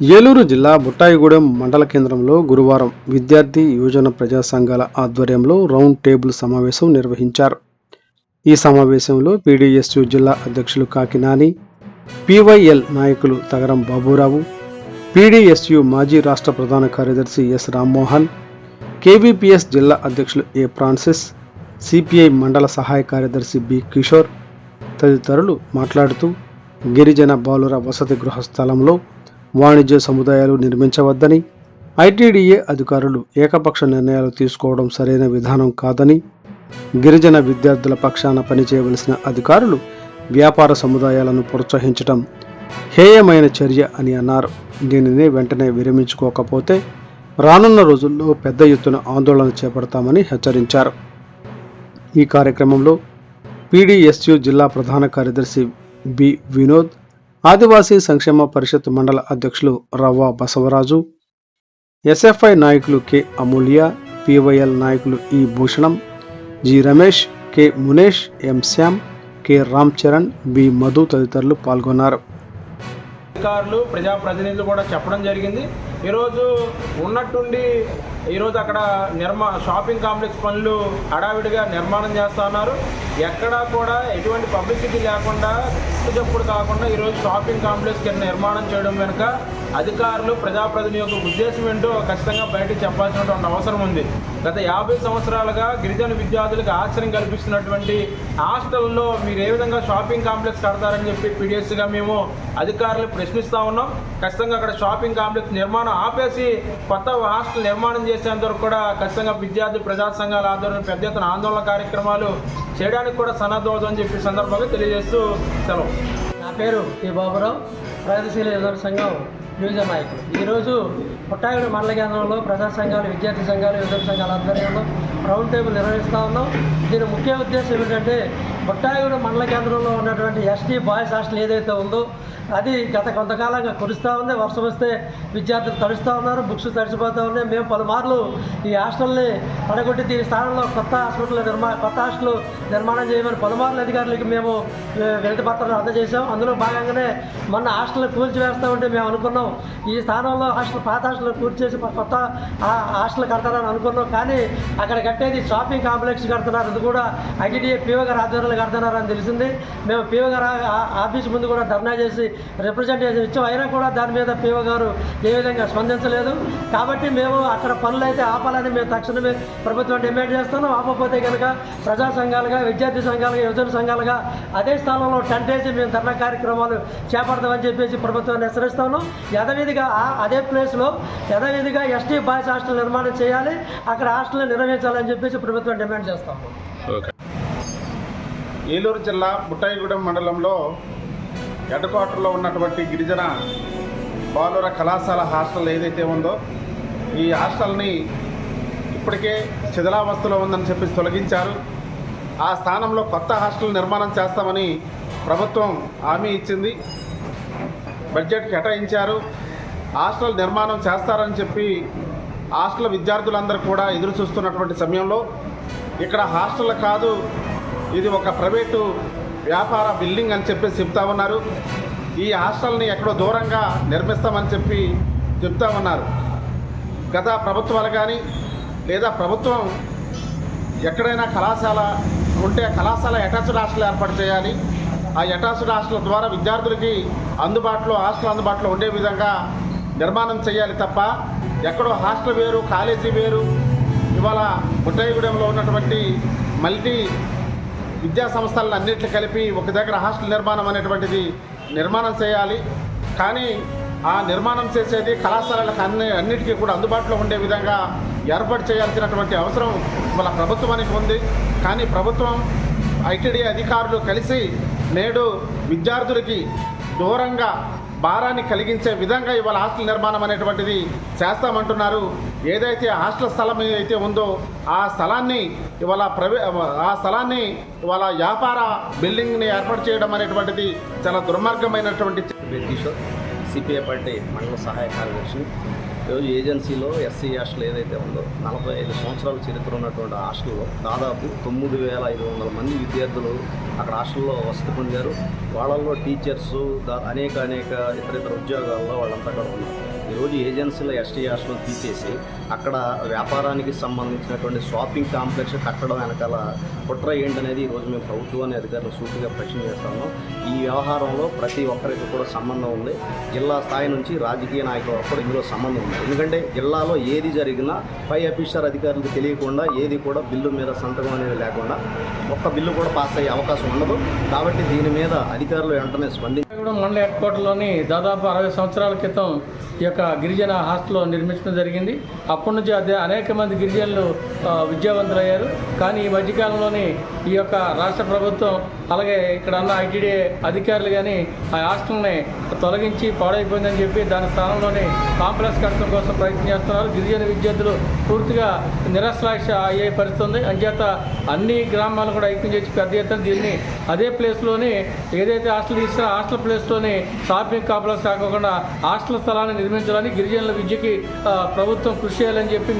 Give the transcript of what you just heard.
ఏలూరు జిల్లా బుట్టాయిగూడెం మండల కేంద్రంలో గురువారం విద్యార్థి యువజన ప్రజా సంఘాల ఆధ్వర్యంలో రౌండ్ టేబుల్ సమావేశం నిర్వహించారు. ఈ సమావేశంలో పీడీఎస్యు జిల్లా అధ్యక్షులు కాకినాని పీవైఎల్ నాయకులు తగరం బాబురావు పీడీఎస్యు మాజీ రాష్ట్ర ప్రధాన కార్యదర్శి ఎస్ రామ్మోహన్ కేవీపీఎస్ జిల్లా అధ్యక్షులు ఏ ఫ్రాన్సిస్ సిపిఐ మండల సహాయ కార్యదర్శి బి కిషోర్ తదితరులు మాట్లాడుతూ గిరిజన బాలుర వసతి గృహ స్థలంలో వాణిజ్య సముదాయాలు నిర్మించవద్దని ఐటీడీఏ అధికారులు ఏకపక్ష నిర్ణయాలు తీసుకోవడం సరైన విధానం కాదని గిరిజన విద్యార్థుల పక్షాన పనిచేయవలసిన అధికారులు వ్యాపార సముదాయాలను ప్రోత్సహించడం హేయమైన చర్య అని అన్నారు. దీనిని వెంటనే విరమించుకోకపోతే రానున్న రోజుల్లో పెద్ద ఎత్తున ఆందోళన చేపడతామని హెచ్చరించారు. ఈ కార్యక్రమంలో పీడీఎస్యు జిల్లా ప్రధాన కార్యదర్శి బి వినోద్ ఆదివాసీ సంక్షేమ పరిషత్ మండల అధ్యక్షులు రవ్వ బసవరాజు ఎస్ఎఫ్ఐ నాయకులు కె అమూల్య పివైఎల్ నాయకులు E Bhushanam G Ramesh K Munesh M Shyam K Ram Charan B Madhu తదితరులు పాల్గొన్నారు. అధికారులు ప్రజాప్రతినిధులు కూడా చెప్పడం జరిగింది. ఈరోజు ఉన్నట్టుండి ఈరోజు అక్కడ నిర్మా షాపింగ్ కాంప్లెక్స్ పనులు హడావిడిగా నిర్మాణం చేస్తున్నారు ఎక్కడా కూడా ఎటువంటి పబ్లిసిటీ లేకుండా చెప్పుడు కాకుండా ఈరోజు షాపింగ్ కాంప్లెక్స్ కింద నిర్మాణం చేయడం వెనుక అధికారులు ప్రజాప్రతిని యొక్క ఉద్దేశం ఏంటో ఖచ్చితంగా బయటకు చెప్పాల్సినటువంటి అవసరం ఉంది. గత యాభై సంవత్సరాలుగా గిరిజన విద్యార్థులకు ఆశ్రయం కల్పిస్తున్నటువంటి హాస్టల్లో మీరు ఏ విధంగా షాపింగ్ కాంప్లెక్స్ కడతారని చెప్పి పీడిఎస్గా మేము అధికారులు ప్రశ్నిస్తూ ఉన్నాం. ఖచ్చితంగా అక్కడ షాపింగ్ కాంప్లెక్స్ నిర్మాణం ఆపేసి కొత్త హాస్టల్ నిర్మాణం చేసేంత వరకు కూడా ఖచ్చితంగా విద్యార్థి ప్రజా సంఘాల ఆధ్వర్యంలో పెద్ద ఎత్తున ఆందోళన కార్యక్రమాలు చేయడానికి కూడా సన్నద్ధమవుతుందని చెప్పి సందర్భంగా తెలియజేస్తూ సెలవు. నా పేరు టి బాబురావు. ప్రగతిశీల యువజన సంఘం యువజన నాయకులు ఈరోజు పుట్టాయిగూడ మండల కేంద్రంలో ప్రజా సంఘాలు విద్యార్థి సంఘాలు యువజన సంఘాల ఆధ్వర్యంలో రౌండ్ టేబుల్ నిర్వహిస్తూ ఉన్నాం. దీని ముఖ్య ఉద్దేశం ఏమిటంటే పుట్టాయిగూడ మండల కేంద్రంలో ఉన్నటువంటి ఎస్టీ బాయ్స్ హాస్టల్ ఏదైతే ఉందో అది గత కొంతకాలంగా కురుస్తూ ఉంది. వర్షం వస్తే విద్యార్థులు తడుస్తూ ఉన్నారు బుక్స్ తడిచిపోతూ ఉన్నాయి. మేము పలుమార్లు ఈ హాస్టల్ని పడగొట్టి దీని స్థానంలో కొత్త హాస్పిటల్ నిర్మా కొత్త హాస్టల్ నిర్మాణం చేయమని పలుమార్లు అధికారులకి మేము వినతి పత్రాలు అందజేశాం. అందులో భాగంగానే మొన్న హాస్టల్ కూల్చివేస్తూ ఉంటే మేము అనుకున్నాం. ఈ స్థానంలో హాస్టల్ పాత హాస్టల్ చేసి కొత్త ఆ- హాస్టల్ కడతారని అనుకున్నాం. కానీ అక్కడ కట్టేది షాపింగ్ కాంప్లెక్స్ కడుతున్నారు. అది కూడా ఐటీడీఏ పీఓ గారు ఆధ్వర్యంలో కడుతున్నారు అని తెలిసింది. మేము పీఓ గారు ఆ- ఆఫీస్ ముందు కూడా ధర్నా చేసి రిప్రజెంటేషన్ ఇచ్చాం. అయినా కూడా దాని మీద పీఓ గారు ఏ విధంగా స్పందించలేదు. కాబట్టి మేము అక్కడ పనులు అయితే ఆపాలని మేము తక్షణమే ప్రభుత్వం డిమాండ్ చేస్తున్నాం. ఆపకపోతే కనుక ప్రజా సంఘాలుగా విద్యార్థి సంఘాలుగా యువజన సంఘాలుగా అదే స్థానంలో టెంట్ వేసి మేము ధర్నా కార్యక్రమాలు చేపడతామని చెప్పేసి ప్రభుత్వాన్ని హెచ్చరిస్తాను యథవిధిగా అదే ప్లేస్లో యథావిధిగా ఎస్టీ బాయ్స్ హాస్టల్ నిర్మాణం చేయాలి. అక్కడ హాస్టల్ నిర్వహించాలని చెప్పేసి ప్రభుత్వం డిమాండ్ చేస్తాము ఏలూరు జిల్లా బుట్టాయిగూడెం మండలంలో హెడ్ క్వార్టర్లో ఉన్నటువంటి గిరిజన బాలుర కళాశాల హాస్టల్ ఏదైతే ఉందో ఈ హాస్టల్ని ఇప్పటికే శిథిలావస్థలో ఉందని చెప్పి తొలగించారు. ఆ స్థానంలో కొత్త హాస్టల్ నిర్మాణం చేస్తామని ప్రభుత్వం హామీ ఇచ్చింది. బడ్జెట్ కేటాయించారు. హాస్టల్ నిర్మాణం చేస్తారని చెప్పి హాస్టల్ విద్యార్థులందరూ కూడా ఎదురు చూస్తున్నటువంటి సమయంలో ఇక్కడ హాస్టల్ కాదు ఇది ఒక ప్రైవేటు వ్యాపార బిల్డింగ్ అని చెప్పి చెప్తా ఉన్నారు. ఈ హాస్టల్ని ఎక్కడో దూరంగా నిర్మిస్తామని చెప్పి చెప్తా ఉన్నారు. గత ప్రభుత్వాలు కానీ లేదా ప్రభుత్వం ఎక్కడైనా కళాశాల ఉంటే కళాశాల అటాచ్డ్ హాస్టల్ ఏర్పాటు చేయాలి. ఆ అటాచ్డ్ హాస్టల్ ద్వారా విద్యార్థులకి అందుబాటులో హాస్టల్ అందుబాటులో ఉండే విధంగా నిర్మాణం చేయాలి తప్ప ఎక్కడో హాస్టల్ వేరు కాలేజీ వేరు ఇవాళ ముట్టాయిగూడెంలో ఉన్నటువంటి మల్టీ విద్యా సంస్థలను అన్నింటినీ కలిపి ఒక దగ్గర హాస్టల్ నిర్మాణం అనేటువంటిది నిర్మాణం చేయాలి. కానీ ఆ నిర్మాణం చేసేది కళాశాలలకు అన్ని అన్నిటికీ కూడా అందుబాటులో ఉండే విధంగా ఏర్పాటు చేయాల్సినటువంటి అవసరం ఇవాళ ప్రభుత్వానికి ఉంది. కానీ ప్రభుత్వం ఐటీడీ అధికారులు కలిసి నేడు విద్యార్థులకి దూరంగా భారాన్ని కలిగించే విధంగా ఇవాళ హాస్టల్ నిర్మాణం అనేటువంటిది చేస్తామంటున్నారు. ఏదైతే హాస్టల్ స్థలం అయితే ఉందో ఆ స్థలాన్ని ఇవాళ ప్రవే ఆ స్థలాన్ని ఇవాళ వ్యాపార బిల్డింగ్ని ఏర్పాటు చేయడం అనేటువంటిది చాలా దుర్మార్గమైనటువంటి కిషోర్ సిపిఐ పార్టీ మండల సహాయ కార్యదర్శి ఈరోజు ఏజెన్సీలో ఎస్సీ హాస్టల్ ఏదైతే ఉందో నలభై ఐదు సంవత్సరాల చరిత్ర ఉన్నటువంటి హాస్టల్లో దాదాపు తొమ్మిది వేల ఐదు వందల మంది విద్యార్థులు అక్కడ హాస్టల్లో వసతి పొందారు. వాళ్ళల్లో టీచర్స్ దా- అనేక అనేక ఇతర ఇతర ఉద్యోగాల్లో వాళ్ళంతా అక్కడ ఉన్నారు ఈరోజు ఏజెన్సీల ఎస్టీ హాస్టల్ తీసేసి అక్కడ వ్యాపారానికి సంబంధించినటువంటి షాపింగ్ కాంప్లెక్స్ కట్టడం వెనకాల కుట్ర ఏంటనేది ఈరోజు మేము ప్రభుత్వాన్ని అధికారులు సూటిగా ప్రశ్న చేస్తాము. ఈ వ్యవహారంలో ప్రతి ఒక్కరికి కూడా సంబంధం ఉంది. జిల్లా స్థాయి నుంచి రాజకీయ నాయకుల వరకు కూడా ఇందులో సంబంధం ఉంది. ఎందుకంటే జిల్లాలో ఏది జరిగినా పై ఆఫీసర్ అధికారులకు తెలియకుండా ఏది కూడా బిల్లు మీద సంతకం అనేది లేకుండా ఒక్క బిల్లు కూడా పాస్ అయ్యే అవకాశం ఉండదు. కాబట్టి దీని మీద అధికారులు వెంటనే స్పందించి కూడా మండల హెడ్ క్వార్టర్లోని దాదాపు అరవై సంవత్సరాల క్రితం ఈ యొక్క గిరిజన హాస్టల్లో నిర్మించడం జరిగింది. అప్పటి నుంచి అదే అనేక మంది గిరిజనులు విద్యావంతులయ్యారు. కానీ ఈ మధ్యకాలంలోని ఈ యొక్క రాష్ట్ర ప్రభుత్వం అలాగే ఇక్కడ ఉన్న ఐటీడీ అధికారులు కానీ ఆ హాస్టల్ని తొలగించి పాడైపోయిందని చెప్పి దాని స్థానంలోనే కాంప్లెక్స్ కట్టడం కోసం ప్రయత్నం చేస్తున్నారు. గిరిజన విద్యార్థులు పూర్తిగా నిరస్లాక్ష అయ్యే పరిస్థితి ఉంది. అంచేత అన్ని గ్రామాలు కూడా ఐక్యం చేసి పెద్ద ఎత్తున దీన్ని అదే ప్లేస్లోనే ఏదైతే హాస్టల్ తీసినా హాస్టల్ ప్లేస్లోనే షాపింగ్ కాంప్లెక్స్ కాకుండా హాస్టల్ స్థలాన్ని నిర్మించాలని గిరిజనుల విద్యకి ప్రభుత్వం కృషి చేయాలని చెప్పి